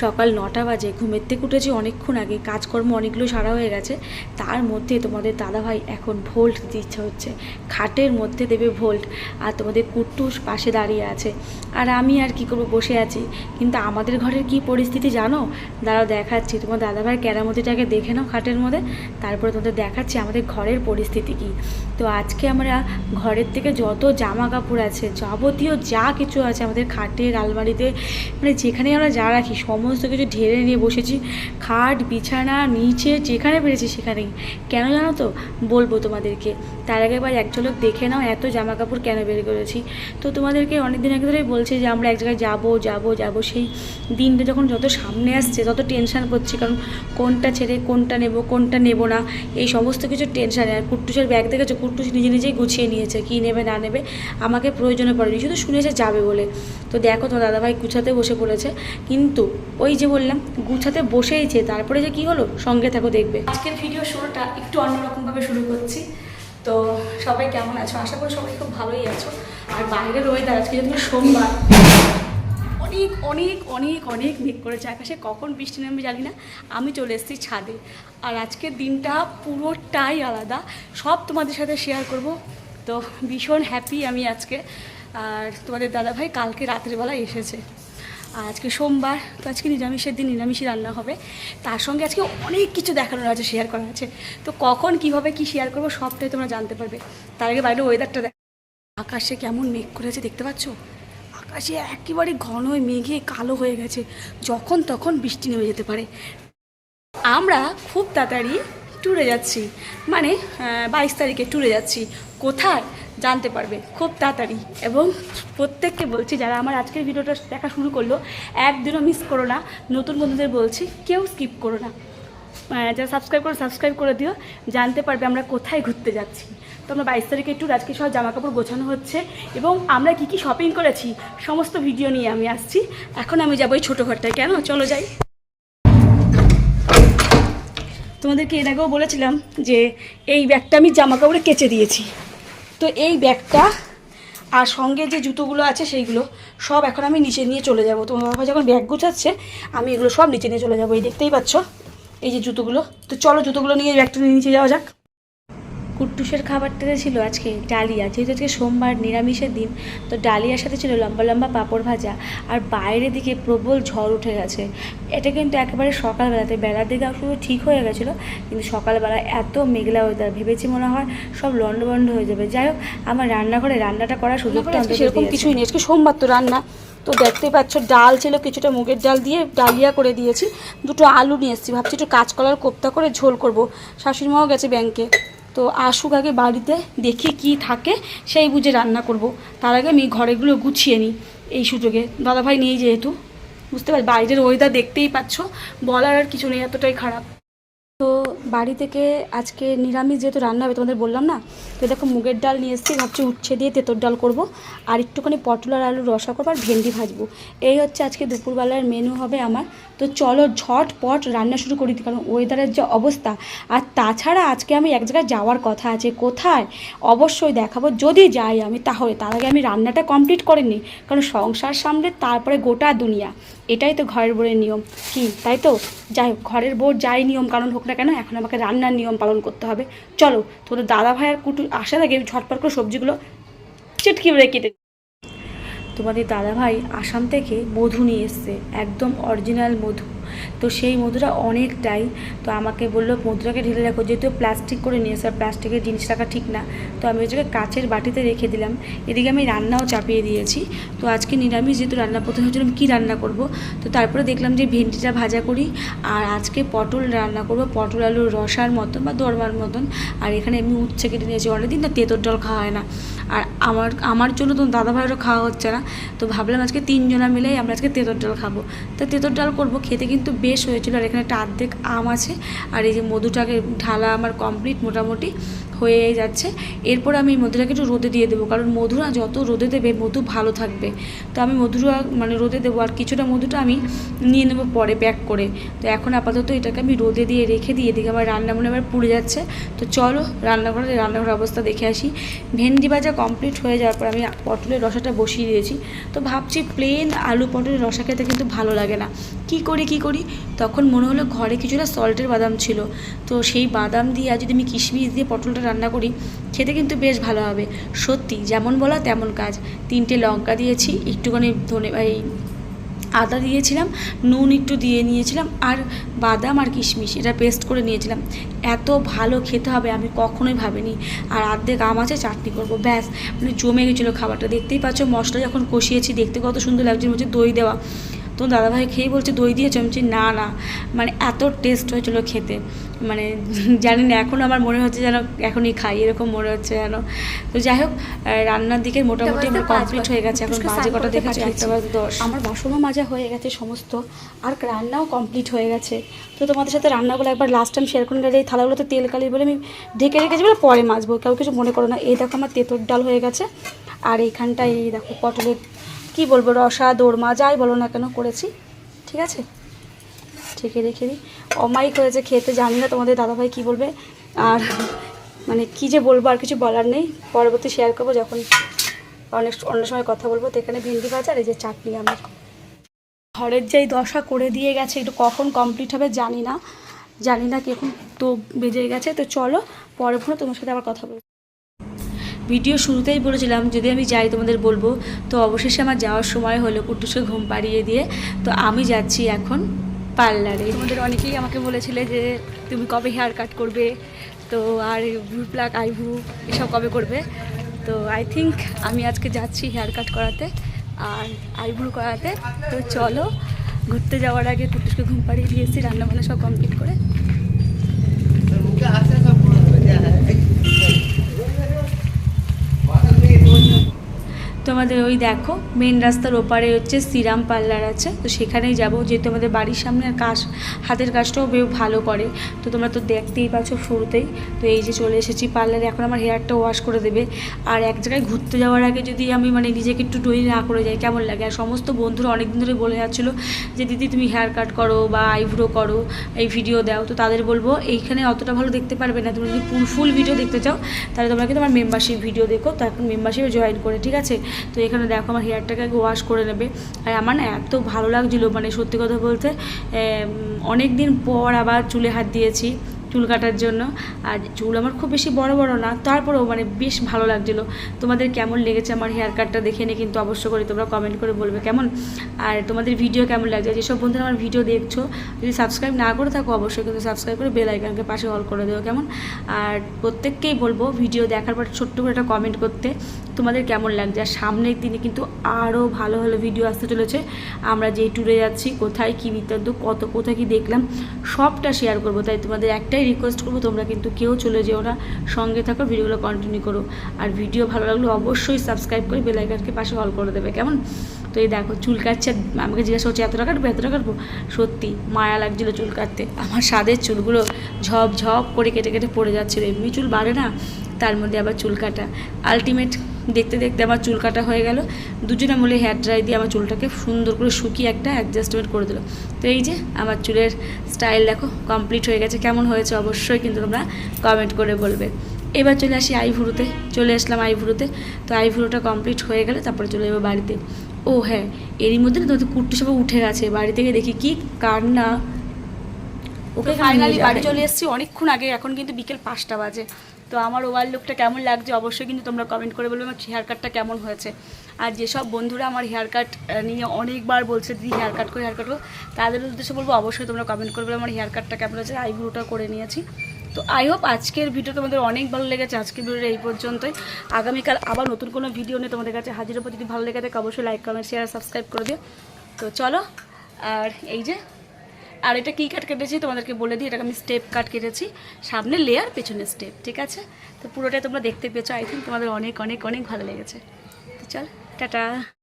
সকাল নটা বাজে ঘুমের থেকে উঠেছি অনেকক্ষণ আগে, কাজকর্ম অনেকগুলো সারা হয়ে গেছে। তার মধ্যে তোমাদের দাদাভাই এখন ভোল্ট দিচ্ছে হচ্ছে। খাটের মধ্যে দেবে ভোল্ট, আর তোমাদের কুট্টুস পাশে দাঁড়িয়ে আছে। আর আমি আর কি করব, বসে আছি। কিন্তু আমাদের ঘরের কি পরিস্থিতি জানো? দাঁড়াও, দেখাচ্ছি। তোমার দাদাভাই কেরামতিটাকে দেখে নাও খাটের মধ্যে, তারপরে তোমাদের দেখাচ্ছি আমাদের ঘরের পরিস্থিতি কি। তো আজকে আমরা ঘরের থেকে যত জামা কাপড় আছে, যাবতীয় যা কিছু আছে আমাদের খাটের আলমারিতে মানে যেখানে আমরা যা রাখি, সমস্ত কিছু ঢেলে নিয়ে বসেছি। খাট, বিছানা, নিচে, যেখানে পেরেছি সেখানেই। কেন জানো তো? বলব তোমাদেরকে। তার আগে এবার এক ঝলক দেখে নাও, এত জামা কাপড় কেন বের করেছি? তো তোমাদেরকে অনেক দিন আগে ধরেই বলছে যে আমরা এক জায়গায় যাব যাব যাব। সেই দিনটা যখন যত সামনে আসছে, তত টেনশন করছি কারণ কোনটা ছেড়ে কোনটা নেব কোনটা নেব না? এই সমস্ত কিছু টেনশানে আর কুট্টুসের ব্যাগ দেখেছ? কুট্টুস নিজে নিজেই গুছিয়ে নিয়েছে, কী নেবে না নেবে, আমাকে প্রয়োজনে পড়েনি, শুধু শুনেছে যাবে বলে। তো দেখো তো দাদাভাই গুছাতে বসে পড়েছে। কিন্তু ওই যে বললাম, গুছাতে বসেইছে, তারপরে যে কি হলো? সঙ্গে থাকো, দেখবে। আজকের ভিডিও শুরুটা একটু অন্যরকমভাবে শুরু করছি। তো সবাই কেমন আছো? আশা করি সবাই খুব ভালোই আছো। আর বাইরের ওয়েদার আজকে যেহেতু সোমবার। অনেক অনেক অনেক অনেক মেঘ করেছে আকাশে। কখন বৃষ্টি নামবে জানি না। আমি চলে এসেছি ছাদে। আর আজকের দিনটা পুরোটাই আলাদা। সব তোমাদের সাথে শেয়ার করব। তো ভীষণ হ্যাপি আমি আজকে। আর তোমাদের দাদাভাই কালকে রাতের এসেছে। আর আজকে সোমবার, তো আজকে নিরামিষের দিন, নিরামিষই রান্না হবে। তার সঙ্গে আজকে অনেক কিছু দেখানোর আছে শেয়ার করার আছে। তো কখন, কীভাবে, কি শেয়ার করব সবটাই তোমরা জানতে পারবে। তার আগে বাইরে ওয়েদারটা দেখ। আকাশে কেমন মেঘ করেছে, দেখতে পাচ্ছ? আকাশে একেবারে ঘন মেঘে কালো হয়ে গেছে। যখন তখন বৃষ্টি নেমে যেতে পারে। আমরা খুব তাড়াতাড়ি ট্যুরে যাচ্ছি। মানে বাইশ তারিখে ট্যুরে যাচ্ছি। কোথায় জানতে পারবে। খুব তাড়াতাড়ি। এবং প্রত্যেককে বলছি, যারা আমার আজকের ভিডিওটা দেখা শুরু করল, একদিনও মিস করো না। নতুন বন্ধুদের বলছি, কেউ স্কিপ করো না। যারা সাবস্ক্রাইব করো সাবস্ক্রাইব করে দিও। জানতে পারবে আমরা কোথায় ঘুরতে যাচ্ছি। তো আমরা বাইশ তারিখে একটু আজকে সব জামা কাপড় গোছানো হচ্ছে এবং আমরা কি কি শপিং করেছি, সমস্ত ভিডিও নিয়ে আমি আসছি। এখন আমি যাব এই ছোটো ঘরটায়। কেন? চলো যাই। তোমাদেরকে এর আগেও বলেছিলাম যে এই ব্যাগটা আমি জামা কাপড়ে কেচে দিয়েছি। তো এই ব্যাগটা আর সঙ্গে যে জুতোগুলো আছে সেইগুলো সব এখন আমি নিচে নিয়ে চলে যাব। তোমার বাবা যখন ব্যাগ গুছাচ্ছে, আমি এগুলো সব নিচে নিয়ে চলে যাব। এই দেখতেই পাচ্ছ? এই যে জুতোগুলো। তো চলো জুতোগুলো নিয়ে ব্যাগটা নিয়ে নিচে যাওয়া যাক। কুট্টুসের খাবারটাতে ছিল আজকে ডালিয়া। যেহেতু আজকে সোমবার নিরামিষের দিন তো ডালিয়ার সাথে ছিল লম্বা লম্বা পাঁপড় ভাজা। আর বাইরের দিকে প্রবল ঝড় উঠে গেছে। এটা কিন্তু একেবারে সকালবেলাতে। বেলার দিকে শুধু ঠিক হয়ে গেছিল কিন্তু সকালবেলা এত মেঘলা ওয়েদার ভেবেছি মনে হয় সব লন্ডভন্ড হয়ে যাবে। যাই হোক আমার রান্নাঘরে রান্নাটা করার সুযোগটা সেরকম কিছুই নেই। আজকে সোমবার তো রান্না। তো দেখতেই পাচ্ছ ডাল ছিল কিছুটা মুগের ডাল দিয়ে ডালিয়া করে দিয়েছি। দুটো আলু নিয়ে এসেছি। ভাবছি একটু কাঁচকলার কোপ্তা করে ঝোল করব। শাশুড়ি মাও গেছে ব্যাংকে তো আসুক আগে বাড়িতে, দেখি কি থাকে, সেই বুঝে রান্না করব। তার আগে আমি ঘরেগুলো গুছিয়ে নিই এই সুযোগে। দাদাভাই নেই যেহেতু, বুঝতে পারি বাইরের ওয়েদার দেখতেই পাচ্ছ, বলার আর কিছু নেই, এতটাই খারাপ। তো বাড়ি থেকে আজকে নিরামিষ যেহেতু রান্না হবে, তোমাদের বললাম না, তো দেখো মুগের ডাল নিয়ে এসেছি, ভাবছি উচ্ছে দিয়ে তেঁতর ডাল করব, আর একটুখানি পটল আর আলু রসা করব আর ভেন্ডি ভাজবো। এই হচ্ছে আজকে দুপুরবেলার মেনু হবে আমার। তো চলো ঝটপট রান্না শুরু করি কারণ ওয়েদারের যে অবস্থা। আর তাছাড়া আজকে আমি এক জায়গায় যাওয়ার কথা আছে, কোথায়? অবশ্যই দেখাবো, যদি যাই আমি, তাহলে। তার আগে আমি রান্নাটা কমপ্লিট করে নিই, কারণ সংসার সামলে তারপরে গোটা দুনিয়া। এটাই তো ঘরের বোরের নিয়ম। কি, তাই তো? যাই হোক, ঘরের বউ যাই নিয়ম কারণ হোক না কেন, এখন আমাকে রান্নার নিয়ম পালন করতে হবে। চলো, তোদের দাদা ভাই আর কুটু আসার আগে ঝটপট করে সবজিগুলো চিটকি করে কেটে তোমাদের দাদা ভাই আসাম থেকে মধু নিয়ে এসছে, একদম অরিজিনাল মধু। তো সেই মধুটা অনেকটাই, তো আমাকে বলল মধুটাকে ঢেলে রাখো, যেহেতু প্লাস্টিক করে নিয়ে এসে আর প্লাস্টিকের জিনিস রাখা ঠিক না। তো আমি ওই জায়গায় কাচের বাটিতে রেখে দিলাম। এদিকে আমি রান্নাও চাপিয়ে দিয়েছি। তো আজকে নিরামিষ যেহেতু রান্না, প্রথমে হচ্ছিল কী রান্না করব? তো তারপরে দেখলাম যে ভেন্ডিটা ভাজা করি, আর আজকে পটল রান্না করব, পটল আলুর রসার মতন বা দরবার মতন। আর এখানে এমনি উচ্ছে কেটে নিয়েছি, অনেকদিন না তেঁতর জল খাওয়া হয় না। আর আমার আমার জন্য তো দাদা ভাইয়েরও খাওয়া হচ্ছে না। তো ভাবলাম আজকে তিনজনা মিলেই আমরা আজকে তেঁতর ডাল খাব। তো তেঁতর ডাল করব, খেতে কিন্তু বেশ হয়েছিল আর এখানে একটা অর্ধেক আম আছে আর এই যে মধুটাকে ঢালা আমার কমপ্লিট মোটামুটি। হয়ে যাচ্ছে। এরপর আমি এই মধুটাকে একটু রোদে দিয়ে দেবো। কারণ মধুরা যত রোদে দেবে, মধু ভালো থাকবে। তো আমি মধুটা মানে রোদে দেবো। আর কিছুটা মধুটা আমি নিয়ে নেব পরে প্যাক করে। তো এখন আপাতত এটাকে আমি রোদে দিয়ে রেখে দিয়ে এদিকে আমার রান্না মনে আবার পুড়ে যাচ্ছে। তো চলো রান্নাঘরে রান্নাঘরের অবস্থা দেখে আসি। ভেন্ডি ভাজা কমপ্লিট হয়ে যাওয়ার পর আমি পটলের রসাটা বসিয়ে দিয়েছি। তো ভাবছি প্লেন আলু পটলের রসা খেতে কিন্তু ভালো লাগে না। কি করি কি করি? তখন মনে হলো ঘরে কিছুটা সল্টের বাদাম ছিল। তো সেই বাদাম দিয়ে আর যদি আমি কিশমিশ দিয়ে পটলটা রান্না করি, খেতে কিন্তু বেশ ভালো হবে। সত্যি, যেমন বলা তেমন কাজ। তিনটে লঙ্কা দিয়েছি, একটুখানি ধনে, এই আদা দিয়েছিলাম, নুন একটু দিয়ে নিয়েছিলাম, আর বাদাম আর কিশমিশ, এটা পেস্ট করে নিয়েছিলাম। এত ভালো খেতে হবে, আমি কখনোই ভাবিনি। আর আর্ধেক আম আছে, চাটনি করব। ব্যাস মানে জমে গেছিল খাবারটা। দেখতেই পাচ্ছ, মশলা যখন কষিয়েছি, দেখতে কত সুন্দর লাগছে হচ্ছে দই দেওয়া। তো দাদাভাই খেয়ে বলছে দই দিয়েছ আমি বলছি, না না। মানে এত টেস্ট হয়েছিল খেতে। মানে জানি না এখন আমার মনে হচ্ছে যেন এখনই খাই এরকম মনে হচ্ছে যেন। তো যাই হোক রান্নার দিকে মোটামুটি আমার কমপ্লিট হয়ে গেছে এখন বাজে কটা দেখেছি একটা বাজে দশ। আমার বাসনও মাজা হয়ে গেছে সমস্ত আর রান্নাও কমপ্লিট হয়ে গেছে। তো তোমাদের সাথে রান্নাগুলো একবার লাস্ট টাইম শেয়ার করে নিলে এই থালাগুলোতে তেল কালি বলে আমি ঢেকে রেখেছি বলে পরে মাজবো কেউ কিছু মনে করো না। এই দেখো আমার তেঁতর ডাল হয়ে গেছে আর এইখানটায় এই দেখো পটলের কি বলব, রসা, দোরমা, যাই বলো না কেন করেছি, ঠিক আছে? ঢেকে রেখে দিই। অমাইক হয়েছে খেতে, জানি না তোমাদের দাদাভাই কি বলবে, আর মানে কি যে বলব আর কিছু বলার নেই। পরবর্তী শেয়ার করব যখন অনেক, অন্য সময় কথা বলব। তো এখানে ভেন্ডি ভাজা আর এই যে চাটনি আমার। ঘরের যেই দশা করে দিয়ে গেছে, একটু কখন কমপ্লিট হবে জানি না। জানি না কি এখন তো বেজে গেছে। তো চলো, পরে ফোনে তোমার সাথে আবার কথা বলব। ভিডিও শুরুতেই বলেছিলাম, যদি আমি যাই তোমাদের বলব, তো অবশেষে আমার যাওয়ার সময় হলো কুটুসকে ঘুম পাড়িয়ে দিয়ে, তো আমি যাচ্ছি এখন পার্লারে। তোমাদের অনেকেই আমাকে বলেছিলে যে, তুমি কবে হেয়ার কাট করবে? তো আর ভ্রু প্লাক আইভ্রু এসব কবে করবে? তো আই থিঙ্ক আমি আজকে যাচ্ছি হেয়ার কাট করাতে, আর আইব্রু করাতে। তো চলো, ঘুরতে যাওয়ার আগে কুটুসকে ঘুম পাড়িয়ে দিয়েছি রান্না বান্না সব কমপ্লিট করে। তোমাদের ওই দেখো মেন রাস্তার ওপারে হচ্ছে শ্রীরাম পার্লার আছে। তো সেখানেই যাব যেহেতু আমাদের বাড়ির সামনে আর কাজ, হাতের কাজটাও বেশ ভালো করে। তো তোমরা তো দেখতেই পাচ্ছ শুরুতেই। তো এই যে চলে এসেছি পার্লারে, এখন আমার হেয়ারটা ওয়াশ করে দেবে। আর এক জায়গায় ঘুরতে যাওয়ার আগে যদি আমি মানে নিজেকে একটু তৈরি না করে যাই, কেমন লাগে? আর সমস্ত বন্ধুরা অনেক দিন ধরে বলে যাচ্ছিল যে, দিদি, তুমি হেয়ার কাট করো বা আইব্রো করো, এই ভিডিও দাও। তো তাদের বলব, এইখানে অতটা ভালো দেখতে পারবে না। তুমি যদি ফুল ফুল ভিডিও দেখতে চাও, তাহলে তোমরা কিন্তু আমার মেম্বারশিপ ভিডিও দেখো। তো এখন মেম্বারশিপে জয়েন করে, ঠিক আছে? তো এখানে দেখো আমার হেয়ারটাকে ওয়াশ করে নেবে। আর আমার না এত ভালো লাগছিল মানে সত্যি কথা বলতে অনেক দিন পর আবার চুলে হাত দিয়েছি। চুল কাটার জন্য। আর চুল আমার খুব বেশি বড় বড় না, তারপরেও মানে বেশ ভালো লাগছিল। তোমাদের কেমন লেগেছে আমার হেয়ার কাটটা দেখে নিয়ে কিন্তু অবশ্য করে তোমরা কমেন্ট করে বলবে কেমন? আর তোমাদের ভিডিও কেমন লাগছে? যেসব বন্ধুরা আমার ভিডিও দেখছ, যদি সাবস্ক্রাইব না করে থাকো অবশ্যই কিন্তু সাবস্ক্রাইব করে বেল আইকনকে পাশে অল করে দেবো কেমন? আর প্রত্যেককেই বলব ভিডিও দেখার পর ছোট্ট করে একটা কমেন্ট করতে, তোমাদের কেমন লাগছে? আর সামনের দিনে কিন্তু আরও ভালো ভালো ভিডিও আসতে চলেছে। আমরা যেই ট্যুরে যাচ্ছি, কোথায় কী বৃত্তান্ত কত, কোথায় কী দেখলাম, সবটা শেয়ার করব। তাই তোমাদের একটাই রিকোয়েস্ট করব, তোমরা কিন্তু কেউ চলে যেও না, সঙ্গে থাকো, ভিডিওগুলো কন্টিনিউ করো। আর ভিডিও ভালো লাগলে অবশ্যই সাবস্ক্রাইব করে বেলাইকানকে পাশে অল করে দেবে, কেমন? তো এই দেখো, চুল কাটছে, আমাকে জিজ্ঞাসা করছে এতটা কাটবো এতটা কাটবো সত্যি, মায়া লাগছিল চুল কাটতে। আমার স্বাদের চুলগুলো ঝপ ঝপ করে কেটে কেটে পড়ে যাচ্ছিল, এমনি চুল বাড়ে না, তার মধ্যে আবার চুল কাটা। আলটিমেট দেখতে দেখতে আমার চুল কাটা হয়ে গেল। দুজনে মিলে হেয়ার ড্রাই দিয়ে আমার চুলটাকে সুন্দর করে শুকিয়ে একটা অ্যাডজাস্টমেন্ট করে দিল। তো এই যে আমার চুলের স্টাইল দেখো কমপ্লিট হয়ে গেছে। কেমন হয়েছে অবশ্যই কিন্তু তোমরা কমেন্ট করে বলবে। এবার চলে আসি আইভুরুতে। চলে আসলাম আইভুরুতে। তো আইভুরুটা কমপ্লিট হয়ে গেলে তারপরে চলে যাব বাড়িতে। ও হ্যাঁ এরই মধ্যে না তোমাদের কুর্তি সব উঠে গেছে। বাড়ি থেকে দেখি কি কান্না। ওকে ফাইনালি বাড়ি চলে এসেছি। অনেকক্ষণ আগে এখন কিন্তু বিকেল পাঁচটা বাজে। তো আমার ওভার লুকটা কেমন লাগছে অবশ্যই কিন্তু তোমরা কমেন্ট করে বলবে আমার হেয়ার কাটটা কেমন হয়েছে। আর যেসব বন্ধুরা আমার হেয়ার কাট নিয়ে অনেকবার বলছে দিদি হেয়ার কাট করে হেয়ার কাট করো। তাদের উদ্দেশ্যে বলব অবশ্যই তোমরা কমেন্ট করে করবে আমার হেয়ার কাটটা কেমন হয়েছে। আইব্রোটা করে নিয়েছি। তো আই হোপ আজকের ভিডিও তোমাদের অনেক ভালো লেগেছে। আজকের ভিডিওটা এই পর্যন্তই। আগামীকাল আবার নতুন কোনো ভিডিও নিয়ে তোমাদের কাছে হাজির হব। যদি ভালো লেগে থাকে অবশ্যই লাইক কমেন্ট শেয়ার সাবস্ক্রাইব করে দিও। তো চলো আর এই যে আর এটা কী কাট কেটেছি, তোমাদেরকে বলে দিই, এটাকে আমি স্টেপ কাট কেটেছি। সামনে লেয়ার পেছনে স্টেপ ঠিক আছে? তো পুরোটাই তোমরা দেখতে পেয়েছ আই থিঙ্ক তোমাদের অনেক অনেক অনেক ভালো লেগেছে। তো চল, টাটা।